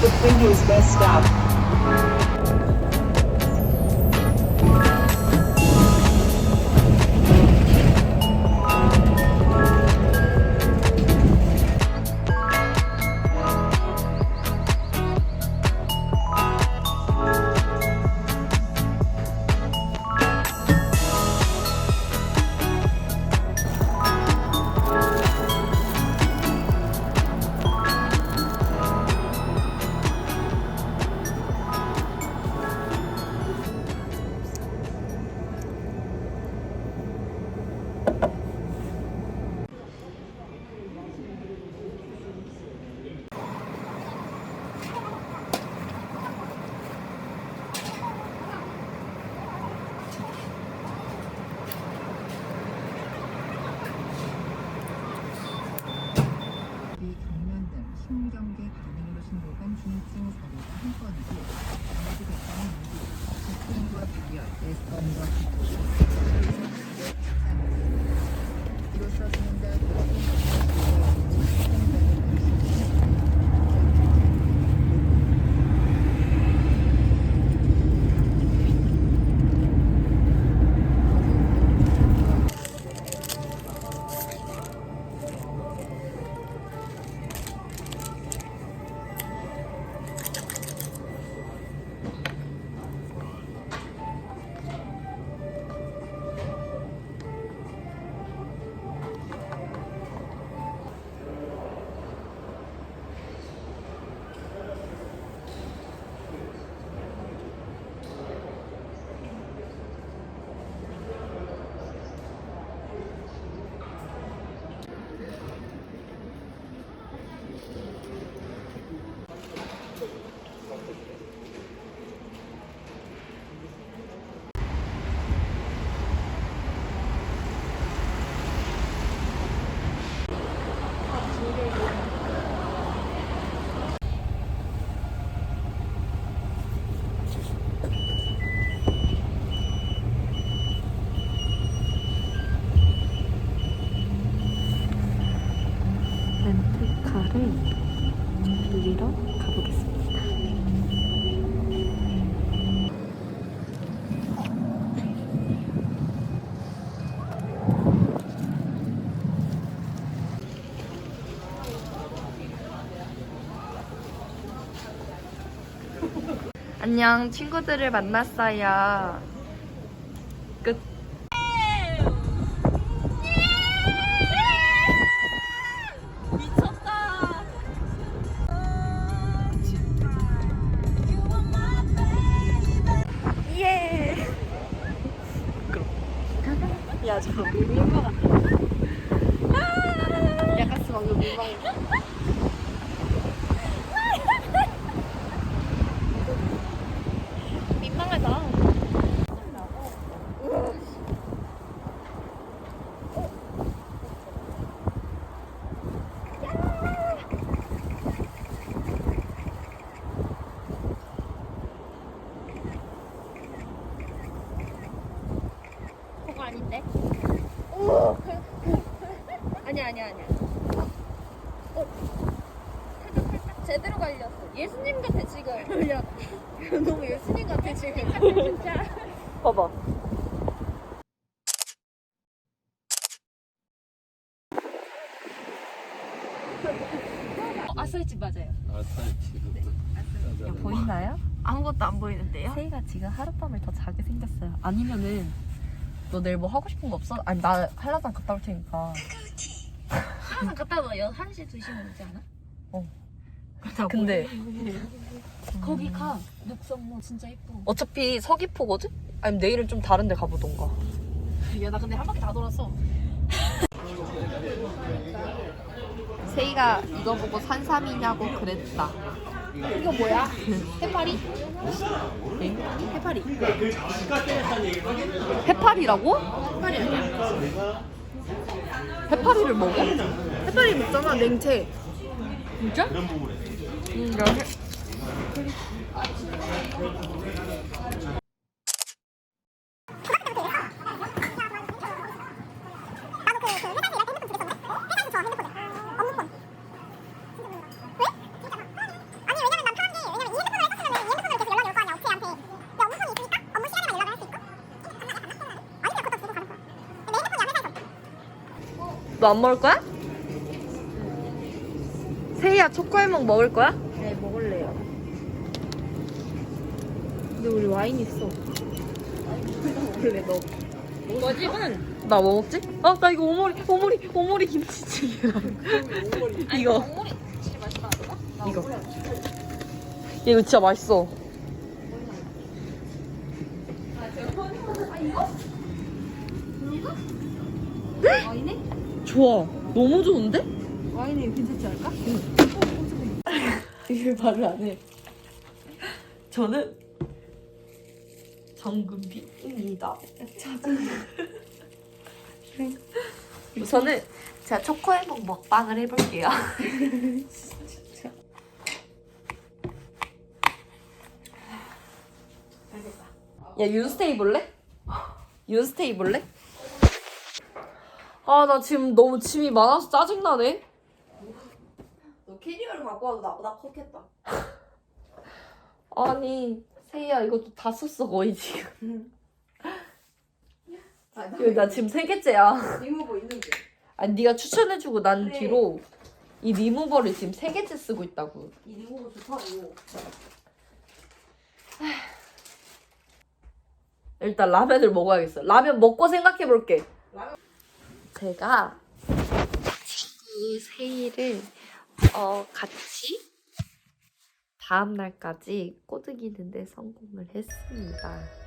to fingers messed up. 신경계 반응으로 신고된 중증 사례가 한 건이고 나머지 백건은 모두 직근과 비열, 내성과 이로 안녕, 친구들을 만났어요. 끝. 예. 야, 저 민망하. 약간 방금 민망해. 민망하다. 그거 아닌데? 오! 아니야, 아니야, 아니야. 어? 살짝, 살짝 제대로 갈렸어. 예수님 같아, 지금. 야, 너무 예수님 같아, 지금. 진짜. 봐봐. 아싸이집 맞아요. 야, 보이나요? 아무것도 안 보이는데요? 세이가 지금 하룻밤을 더 자게 생겼어요. 아니면은 너 내일 뭐 하고 싶은 거 없어? 아니 나 한라산 갔다 올 테니까. 항상 갔다 와요. 1시, 2시면 오지 않아? 어. 근데 거기 가. 녹성모 진짜 예뻐. 어차피 서귀포거든? 아니면 내일은 좀 다른 데 가보던가. 야, 나 근데 한 바퀴 다 돌았어. 세이가 이거 보고 산삼이냐고 그랬다. 이거 뭐야? 해파리? 해파리. 해파리라고? 해파리 아니야? 해파리를 먹어? 해파리 먹잖아, 냉채. 진짜? 이런 음, 여기. 너안 먹을 거야? 세희야 초코 해먹 먹을 거야? 네 먹을래요. 근데 우리 와인 있어. 원래 너. 거집은 나 뭐 먹지? 아 나 이거 오모리 오모리 오모리 김치찌개랑 이거 진짜 맛있다. 이거 야, 이거 진짜 맛있어 와인에? 좋아 너무 좋은데? 와인에 괜찮지 않을까? 이걸 말을 안 해 저는 정금비입니다 우선은 제가 초코 해먹 먹방을 해볼게요 야 윤스테이 볼래? 윤스테이 볼래? 아 나 지금 너무 짐이 많아서 짜증나네 너 캐리어를 갖고 와도 나보다 컸겠다. 아니 세희야 이것도 다 썼어 거의 지금 아, 나 이거 나 지금 세 개째야 리무버 있는데. 아니 네가 추천해주고 난 그래. 뒤로 이 리무버를 지금 세 개째 쓰고 있다고 이 리무버 좋다고. 일단 라면을 먹어야겠어 라면 먹고 생각해 볼게 라면- 제가 친구 세일을 어 같이 다음 날까지 꼬드기는데 성공을 했습니다